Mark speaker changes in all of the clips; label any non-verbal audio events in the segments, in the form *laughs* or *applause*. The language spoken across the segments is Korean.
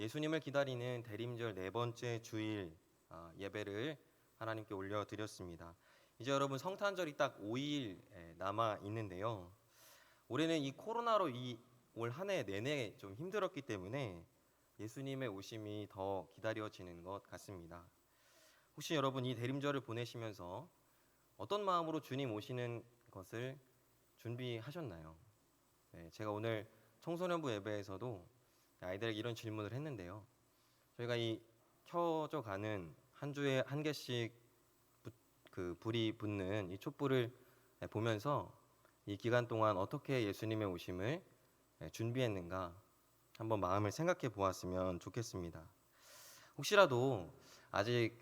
Speaker 1: 예수님을 기다리는 대림절 네 번째 주일 아, 예배를 하나님께 올려드렸습니다. 이제 여러분 성탄절이 딱 5일 남아 있는데요. 올해는 이 코로나로 이 올 한 해 내내 좀 힘들었기 때문에 예수님의 오심이 더 기다려지는 것 같습니다. 혹시 여러분 이 대림절을 보내시면서 어떤 마음으로 주님 오시는 것을 준비하셨나요? 네, 제가 오늘 청소년부 예배에서도 아이들에게 이런 질문을 했는데요. 저희가 이 켜져 가는 한 주에 한 개씩 부- 그 불이 붙는 이 촛불을 보면서 이 기간 동안 어떻게 예수님의 오심을 준비했는가 한번 마음을 생각해 보았으면 좋겠습니다. 혹시라도 아직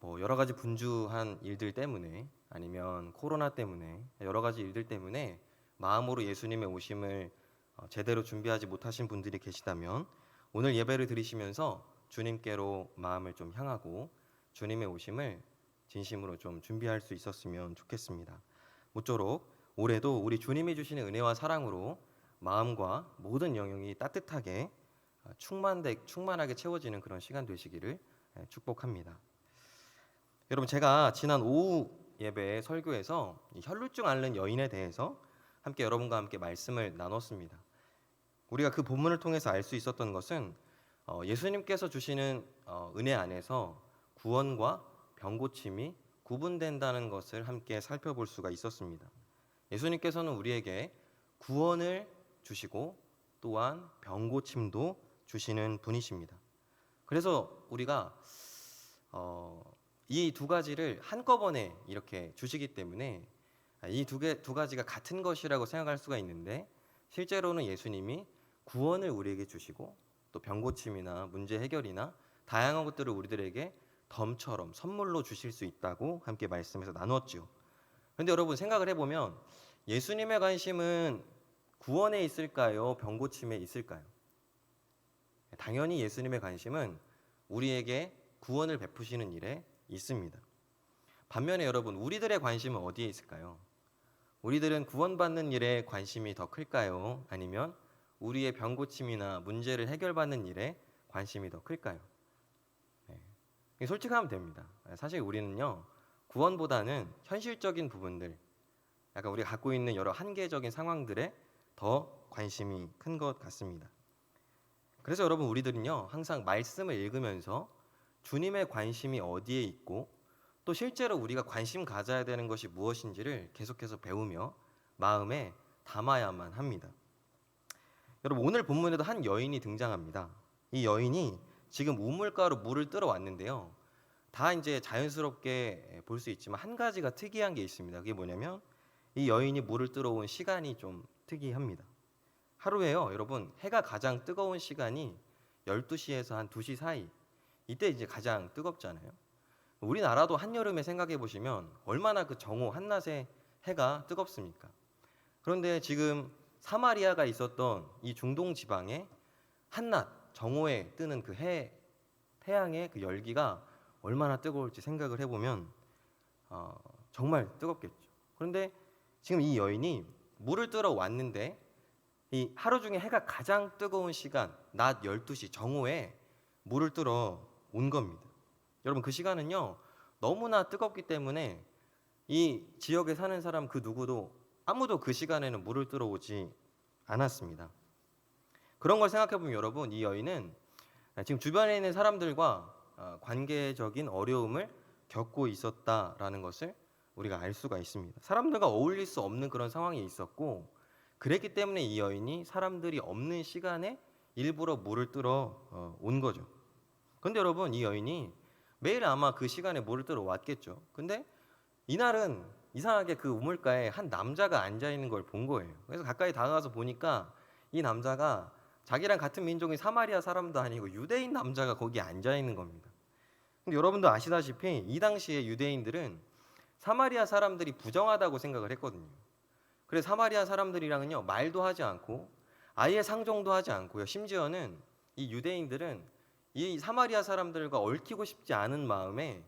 Speaker 1: 뭐 여러 가지 분주한 일들 때문에 아니면 코로나 때문에 여러 가지 일들 때문에 마음으로 예수님의 오심을 어, 제대로 준비하지 못하신 분들이 계시다면 오늘 예배를 드리시면서 주님께로 마음을 좀 향하고 주님의 오심을 진심으로 좀 준비할 수 있었으면 좋겠습니다. 모쪼록 올해도 우리 주님이 주시는 은혜와 사랑으로 마음과 모든 영역이 따뜻하게 어, 충만되, 충만하게 채워지는 그런 시간 되시기를 예, 축복합니다. 여러분 제가 지난 오후 예배 설교에서 이 혈루증 앓는 여인에 대해서 함께 여러분과 함께 말씀을 나눴습니다. 우리가 그 본문을 통해서 알 수 있었던 것은 어, 예수님께서 주시는 어, 은혜 안에서 구원과 병 고침이 구분된다는 것을 함께 살펴볼 수가 있었습니다. 예수님께서는 우리에게 구원을 주시고 또한 병 고침도 주시는 분이십니다. 그래서 우리가 어, 이두 가지를 한꺼번에 이렇게 주시기 때문에 이 두 개 두 가지가 같은 것이라고 생각할 수가 있는데 실제로는 예수님이 구원을 우리에게 주시고 또 병고침이나 문제 해결이나 다양한 것들을 우리들에게 덤처럼 선물로 주실 수 있다고 함께 말씀에서 나누었죠. 그런데 여러분 생각을 해보면 예수님의 관심은 구원에 있을까요? 병고침에 있을까요? 당연히 예수님의 관심은 우리에게 구원을 베푸시는 일에 있습니다. 반면에 여러분 우리들의 관심은 어디에 있을까요? 우리들은 구원받는 일에 관심이 더 클까요? 아니면 우리의 병 고침이나 문제를 해결받는 일에 관심이 더 클까요? 네. 솔직하면 됩니다. 사실 우리는요 구원보다는 현실적인 부분들, 약간 우리가 갖고 있는 여러 한계적인 상황들에 더 관심이 큰 것 같습니다. 그래서 여러분 우리들은요 항상 말씀을 읽으면서 주님의 관심이 어디에 있고 또 실제로 우리가 관심 가져야 되는 것이 무엇인지를 계속해서 배우며 마음에 담아야만 합니다. 여러분 오늘 본문에도 한 여인이 등장합니다. 이 여인이 지금 우물가로 물을 뜨러 왔는데요. 다 이제 자연스럽게 볼 수 있지만 한 가지가 특이한 게 있습니다. 그게 뭐냐면 이 여인이 물을 뜨러 온 시간이 좀 특이합니다. 하루에요, 여러분 해가 가장 뜨거운 시간이 12시에서 한 2시 사이. 이때 이제 가장 뜨겁잖아요. 우리나라도 한여름에 생각해 보시면 얼마나 그 정오 한낮에 해가 뜨겁습니까? 그런데 지금 사마리아가 있었던 이 중동 지방에 한낮 정오에 뜨는 그 해 태양의 그 열기가 얼마나 뜨거울지 생각을 해보면 어, 정말 뜨겁겠죠. 그런데 지금 이 여인이 물을 뜨러 왔는데 이 하루 중에 해가 가장 뜨거운 시간 낮 12시 정오에 물을 뜨러 온 겁니다. 여러분 그 시간은요 너무나 뜨겁기 때문에 이 지역에 사는 사람 그 누구도 아무도 그 시간에는 물을 뜨러 오지 않았습니다. 그런 걸 생각해 보면 여러분 이 여인은 지금 주변에 있는 사람들과 어, 관계적인 어려움을 겪고 있었다라는 것을 우리가 알 수가 있습니다. 사람들과 어울릴 수 없는 그런 상황이 있었고 그랬기 때문에 이 여인이 사람들이 없는 시간에 일부러 물을 뜨러 어, 온 거죠. 근데 여러분 이 여인이 매일 아마 그 시간에 물을 뜨러 왔겠죠. 근데 이날은 이상하게 그 우물가에 한 남자가 앉아 있는 걸 본 거예요. 그래서 가까이 다가가서 보니까 이 남자가 자기랑 같은 민족인 사마리아 사람도 아니고 유대인 남자가 거기 앉아 있는 겁니다. 근데 여러분도 아시다시피 이 당시에 유대인들은 사마리아 사람들이 부정하다고 생각을 했거든요. 그래서 사마리아 사람들이랑은요 말도 하지 않고 아예 상종도 하지 않고요. 심지어는 이 유대인들은 이 사마리아 사람들과 얽히고 싶지 않은 마음에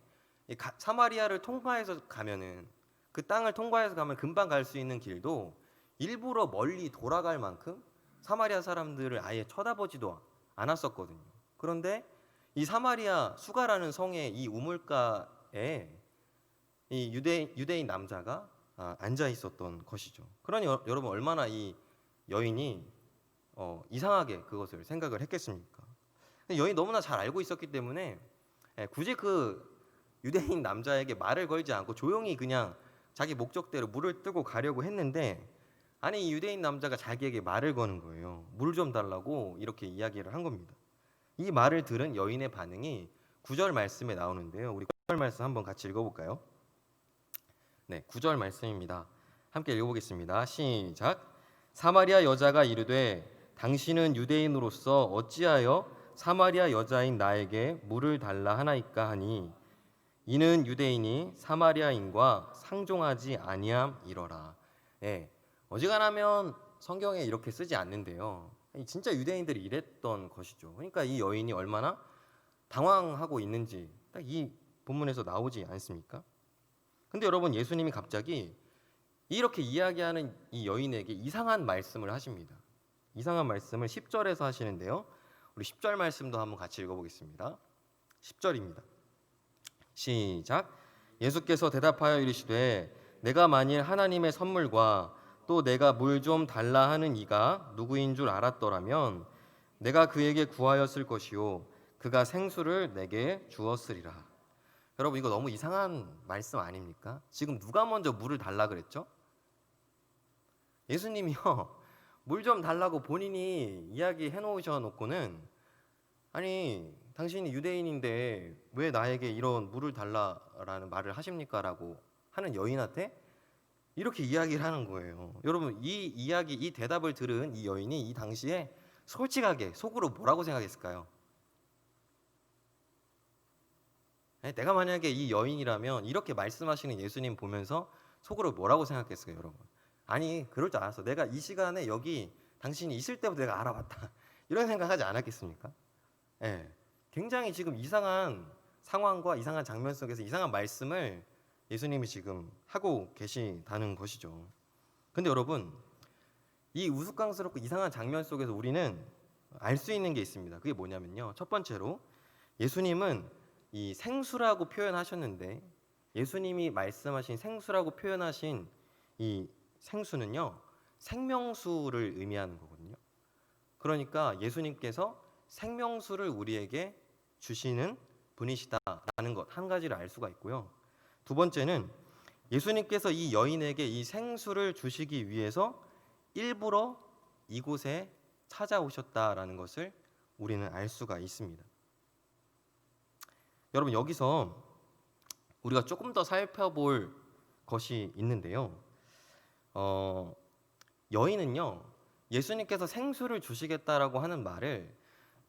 Speaker 1: 사마리아를 통과해서 가면은 그 땅을 통과해서 가면 금방 갈 수 있는 길도 일부러 멀리 돌아갈 만큼 사마리아 사람들을 아예 쳐다보지도 않았었거든요. 그런데 이 사마리아 수가라는 성의 이 우물가에 이 유대 유대인 남자가 아, 앉아 있었던 것이죠. 그러니 여, 여러분 얼마나 이 여인이 어, 이상하게 그것을 생각을 했겠습니까? 근데 여인 너무나 잘 알고 있었기 때문에 예, 굳이 그 유대인 남자에게 말을 걸지 않고 조용히 그냥 자기 목적대로 물을 뜨고 가려고 했는데 아니 이 유대인 남자가 자기에게 말을 거는 거예요. 물 좀 달라고 이렇게 이야기를 한 겁니다. 이 말을 들은 여인의 반응이 구절 말씀에 나오는데요. 우리 구절 말씀 한번 같이 읽어볼까요? 네, 구절 말씀입니다. 함께 읽어보겠습니다. 시작. 사마리아 여자가 이르되 당신은 유대인으로서 어찌하여 사마리아 여자인 나에게 물을 달라 하나이까 하니 이는 유대인이 사마리아인과 상종하지 아니함이러라. 예, 어지간하면 성경에 이렇게 쓰지 않는데요. 이 진짜 유대인들이 이랬던 것이죠. 그러니까 이 여인이 얼마나 당황하고 있는지 딱 이 본문에서 나오지 않습니까? 근데 여러분 예수님이 갑자기 이렇게 이야기하는 이 여인에게 이상한 말씀을 하십니다. 이상한 말씀을 10절에서 하시는데요. 우리 10절 말씀도 한번 같이 읽어보겠습니다. 10절입니다. 시작. 예수께서 대답하여 이르시되 내가 만일 하나님의 선물과 또 내가 물 좀 달라 하는 이가 누구인 줄 알았더라면 내가 그에게 구하였을 것이요 그가 생수를 내게 주었으리라. 여러분 이거 너무 이상한 말씀 아닙니까? 지금 누가 먼저 물을 달라 그랬죠? 예수님이요 *laughs* 물 좀 달라고 본인이 이야기 해 놓으셔 놓고는 아니 당신이 유대인인데 왜 나에게 이런 물을 달라라는 말을 하십니까라고 하는 여인한테 이렇게 이야기를 하는 거예요. 여러분 이 이야기 이 대답을 들은 이 여인이 이 당시에 솔직하게 속으로 뭐라고 생각했을까요? 네, 내가 만약에 이 여인이라면 이렇게 말씀하시는 예수님 보면서 속으로 뭐라고 생각했어요, 여러분? 아니 그럴 줄 알았어. 내가 이 시간에 여기 당신이 있을 때부터 내가 알아봤다. *laughs* 이런 생각하지 않았겠습니까? 예. 굉장히 지금 이상한 상황과 이상한 장면 속에서 이상한 말씀을 예수님이 지금 하고 계시다는 것이죠. 근데 여러분, 이 우스꽝스럽고 이상한 장면 속에서 우리는 알 수 있는 게 있습니다. 그게 뭐냐면요. 첫 번째로 예수님은 이 생수라고 표현하셨는데 예수님이 말씀하신 생수라고 표현하신 이 생수는요. 생명수를 의미하는 거거든요. 그러니까 예수님께서 생명수를 우리에게 주시는 분이시다라는 것 한 가지를 알 수가 있고요. 두 번째는 예수님께서 이 여인에게 이 생수를 주시기 위해서 일부러 이곳에 찾아오셨다라는 것을 우리는 알 수가 있습니다. 여러분 여기서 우리가 조금 더 살펴볼 것이 있는데요. 어, 여인은요 예수님께서 생수를 주시겠다라고 하는 말을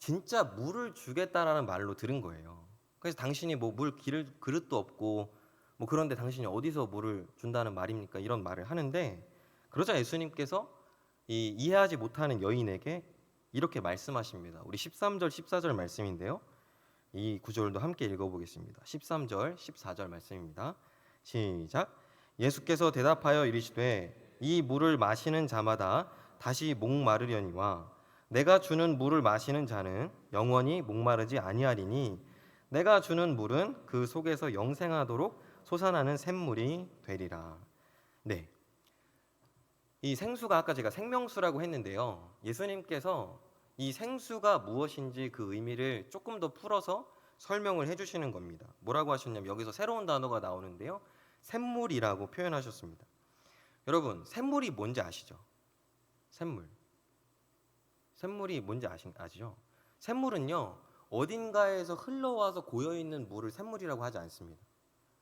Speaker 1: 진짜 물을 주겠다라는 말로 들은 거예요. 그래서 당신이 뭐물 그릇도 없고 뭐 그런데 당신이 어디서 물을 준다는 말입니까? 이런 말을 하는데 그러자 예수님께서 이 이해하지 못하는 여인에게 이렇게 말씀하십니다. 우리 13절 14절 말씀인데요. 이 구절도 함께 읽어보겠습니다. 13절 14절 말씀입니다. 시작. 예수께서 대답하여 이르시되 이 물을 마시는 자마다 다시 목마르려니와 내가 주는 물을 마시는 자는 영원히 목마르지 아니하리니 내가 주는 물은 그 속에서 영생하도록 솟아나는 샘물이 되리라. 네. 이 생수가 아까 제가 생명수라고 했는데요. 예수님께서 이 생수가 무엇인지 그 의미를 조금 더 풀어서 설명을 해 주시는 겁니다. 뭐라고 하셨냐면 여기서 새로운 단어가 나오는데요. 샘물이라고 표현하셨습니다. 여러분, 샘물이 뭔지 아시죠? 샘물. 샘물이 뭔지 아시, 아시죠? 샘물은요, 어딘가에서 흘러와서 고여있는 물을 샘물이라고 하지 않습니다.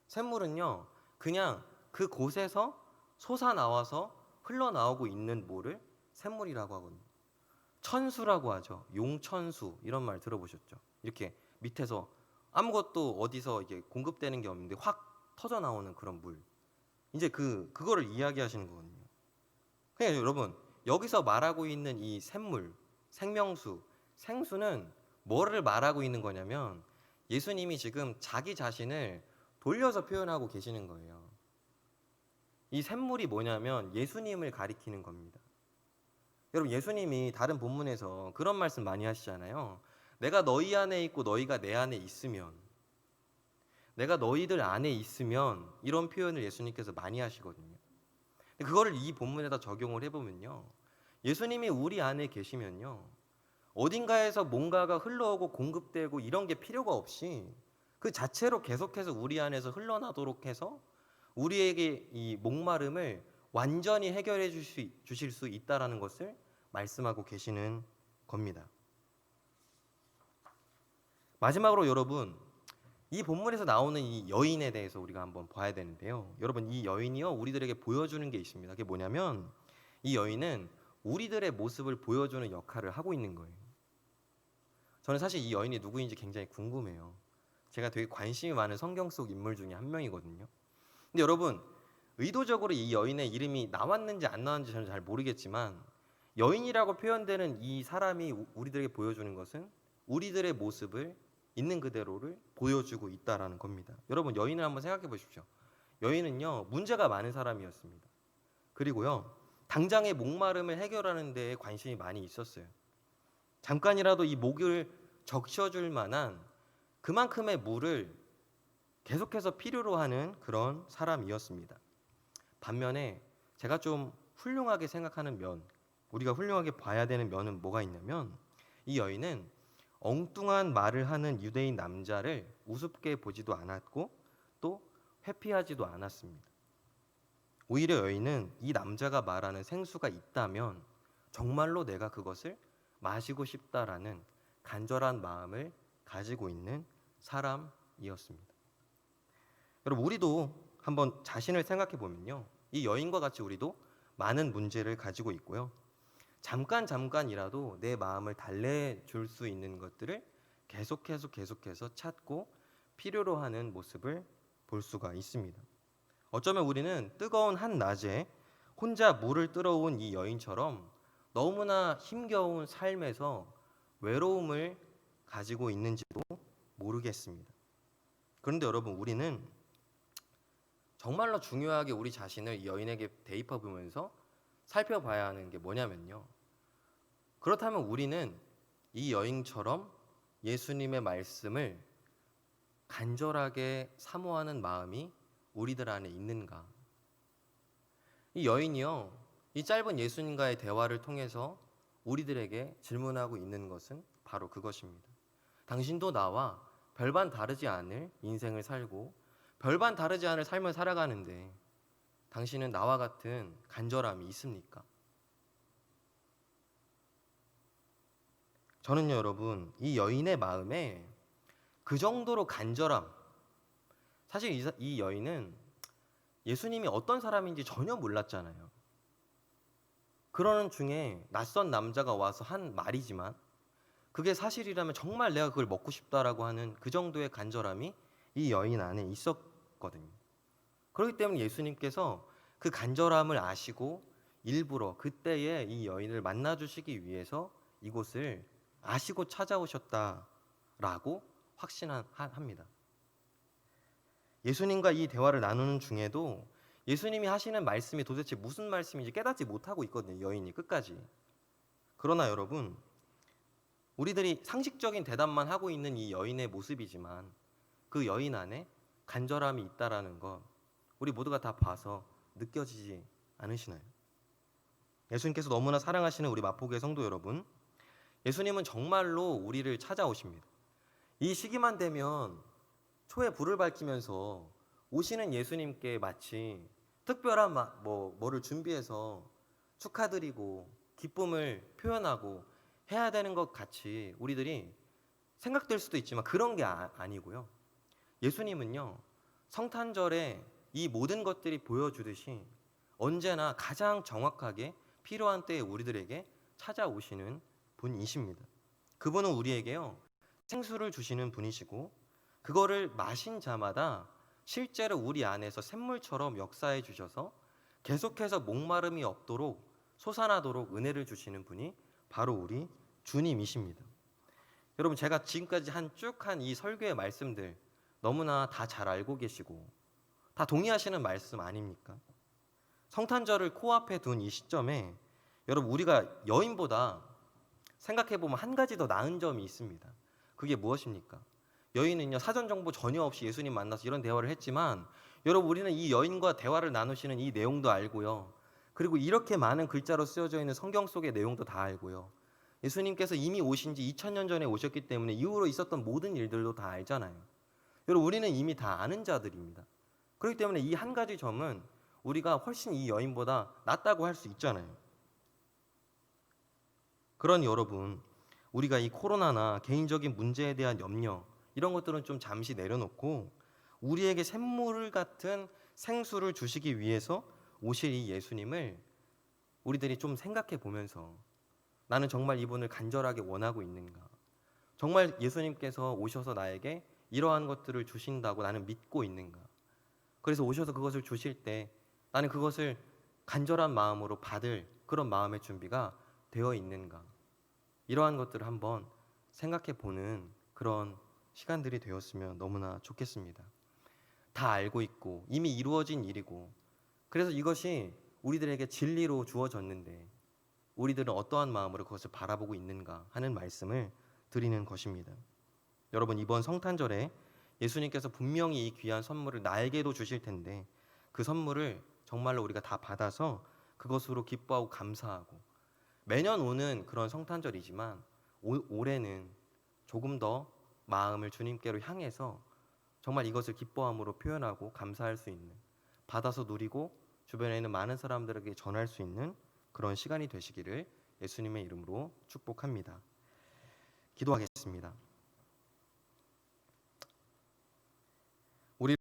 Speaker 1: 샘물은요, 그냥 그 곳에서 솟아나와서 흘러나오고 있는 물을 샘물이라고 하거든요. 천수라고 하죠. 용천수 이런 말 들어보셨죠? 이렇게 밑에서 아무것도 어디서 이게 공급되는 게 없는데 확 터져 나오는 그런 물. 이제 그 그거를 이야기하시는 거거든요. 그냥 여러분 여기서 말하고 있는 이 샘물, 생명수, 생수는 뭐를 말하고 있는 거냐면 예수님이 지금 자기 자신을 돌려서 표현하고 계시는 거예요. 이 샘물이 뭐냐면 예수님을 가리키는 겁니다. 여러분 예수님이 다른 본문에서 그런 말씀 많이 하시잖아요. 내가 너희 안에 있고 너희가 내 안에 있으면 내가 너희들 안에 있으면 이런 표현을 예수님께서 많이 하시거든요. 그거를 이 본문에다 적용을 해보면요. 예수님이 우리 안에 계시면요. 어딘가에서 뭔가가 흘러오고 공급되고 이런 게 필요가 없이 그 자체로 계속해서 우리 안에서 흘러나도록 해서 우리에게 이 목마름을 완전히 해결해 주실 수 있다라는 것을 말씀하고 계시는 겁니다. 마지막으로 여러분 이 본문에서 나오는 이 여인에 대해서 우리가 한번 봐야 되는데요. 여러분 이 여인이요 우리들에게 보여주는 게 있습니다. 그게 뭐냐면 이 여인은 우리들의 모습을 보여주는 역할을 하고 있는 거예요. 저는 사실 이 여인이 누구인지 굉장히 궁금해요. 제가 되게 관심이 많은 성경 속 인물 중에 한 명이거든요. 근데 여러분 의도적으로 이 여인의 이름이 나왔는지 안 나왔는지 저는 잘 모르겠지만 여인이라고 표현되는 이 사람이 우- 우리들에게 보여주는 것은 우리들의 모습을 있는 그대로를 보여주고 있다라는 겁니다. 여러분 여인을 한번 생각해 보십시오. 여인은요 문제가 많은 사람이었습니다. 그리고요 당장의 목마름을 해결하는 데에 관심이 많이 있었어요. 잠깐이라도 이 목을 적셔줄 만한 그만큼의 물을 계속해서 필요로 하는 그런 사람이었습니다. 반면에 제가 좀 훌륭하게 생각하는 면, 우리가 훌륭하게 봐야 되는 면은 뭐가 있냐면 이 여인은 엉뚱한 말을 하는 유대인 남자를 우습게 보지도 않았고 또 회피하지도 않았습니다. 오히려 여인은 이 남자가 말하는 생수가 있다면 정말로 내가 그것을 마시고 싶다라는 간절한 마음을 가지고 있는 사람이었습니다. 여러분 우리도 한번 자신을 생각해 보면요. 이 여인과 같이 우리도 많은 문제를 가지고 있고요. 잠깐 잠깐이라도 내 마음을 달래 줄 수 있는 것들을 계속해서 계속해서 찾고 필요로 하는 모습을 볼 수가 있습니다. 어쩌면 우리는 뜨거운 한 낮에 혼자 물을 뜨러온 이 여인처럼 너무나 힘겨운 삶에서 외로움을 가지고 있는지도 모르겠습니다. 그런데 여러분 우리는 정말로 중요하게 우리 자신을 이 여인에게 대입해 보면서 살펴봐야 하는 게 뭐냐면요. 그렇다면 우리는 이 여인처럼 예수님의 말씀을 간절하게 사모하는 마음이 우리들 안에 있는가? 이 여인이요. 이 짧은 예수님과의 대화를 통해서 우리들에게 질문하고 있는 것은 바로 그것입니다. 당신도 나와 별반 다르지 않을 인생을 살고 별반 다르지 않을 삶을 살아가는데 당신은 나와 같은 간절함이 있습니까? 저는요, 여러분, 이 여인의 마음에 그 정도로 간절함, 사실 이, 사- 이 여인은 예수님이 어떤 사람인지 전혀 몰랐잖아요. 그러는 중에 낯선 남자가 와서 한 말이지만 그게 사실이라면 정말 내가 그걸 먹고 싶다라고 하는 그 정도의 간절함이 이 여인 안에 있었거든요. 그렇기 때문에 예수님께서 그 간절함을 아시고 일부러 그때에 이 여인을 만나 주시기 위해서 이곳을 아시고 찾아오셨다라고 확신합니다. 예수님과 이 대화를 나누는 중에도 예수님이 하시는 말씀이 도대체 무슨 말씀인지 깨닫지 못하고 있거든요. 여인이 끝까지. 그러나 여러분, 우리들이 상식적인 대답만 하고 있는 이 여인의 모습이지만 그 여인 안에 간절함이 있다라는 것 우리 모두가 다 봐서 느껴지지 않으시나요? 예수님께서 너무나 사랑하시는 우리 마포교회 성도 여러분, 예수님은 정말로 우리를 찾아오십니다. 이 시기만 되면 초에 불을 밝히면서 오시는 예수님께 마치 특별한 마- 뭐 뭐를 준비해서 축하드리고 기쁨을 표현하고 해야 되는 것 같이 우리들이 생각될 수도 있지만 그런 게 아, 아니고요. 예수님은요 성탄절에 이 모든 것들이 보여주듯이 언제나 가장 정확하게 필요한 때에 우리들에게 찾아오시는 분이십니다. 그분은 우리에게요 생수를 주시는 분이시고 그거를 마신 자마다 실제로 우리 안에서 샘물처럼 역사해 주셔서 계속해서 목마름이 없도록 솟아나도록 은혜를 주시는 분이 바로 우리 주님이십니다. 여러분 제가 지금까지 한 쭉 한 이 설교의 말씀들 너무나 다 잘 알고 계시고 다 동의하시는 말씀 아닙니까? 성탄절을 코앞에 둔 이 시점에 여러분 우리가 여인보다 생각해 보면 한 가지 더 나은 점이 있습니다. 그게 무엇입니까? 여인은요 사전 정보 전혀 없이 예수님 만나서 이런 대화를 했지만 여러분 우리는 이 여인과 대화를 나누시는 이 내용도 알고요. 그리고 이렇게 많은 글자로 쓰여져 있는 성경 속의 내용도 다 알고요. 예수님께서 이미 오신 지 2000년 전에 오셨기 때문에 이후로 있었던 모든 일들도 다 알잖아요. 여러분 우리는 이미 다 아는 자들입니다. 그렇기 때문에 이 한 가지 점은 우리가 훨씬 이 여인보다 낫다고 할 수 있잖아요. 그런 여러분, 우리가 이 코로나나 개인적인 문제에 대한 염려 이런 것들은 좀 잠시 내려놓고 우리에게 샘물 같은 생수를 주시기 위해서 오실 이 예수님을 우리들이 좀 생각해 보면서 나는 정말 이분을 간절하게 원하고 있는가? 정말 예수님께서 오셔서 나에게 이러한 것들을 주신다고 나는 믿고 있는가? 그래서 오셔서 그것을 주실 때 나는 그것을 간절한 마음으로 받을 그런 마음의 준비가 되어 있는가? 이러한 것들을 한번 생각해 보는 그런 시간들이 되었으면 너무나 좋겠습니다. 다 알고 있고 이미 이루어진 일이고 그래서 이것이 우리들에게 진리로 주어졌는데 우리들은 어떠한 마음으로 그것을 바라보고 있는가 하는 말씀을 드리는 것입니다. 여러분 이번 성탄절에 예수님께서 분명히 이 귀한 선물을 나에게도 주실 텐데 그 선물을 정말로 우리가 다 받아서 그것으로 기뻐하고 감사하고 매년 오는 그런 성탄절이지만 올, 올해는 조금 더 마음을 주님께로 향해서 정말 이것을 기뻐함으로 표현하고 감사할 수 있는 받아서 누리고 주변에 있는 많은 사람들에게 전할 수 있는 그런 시간이 되시기를 예수님의 이름으로 축복합니다. 기도하겠습니다.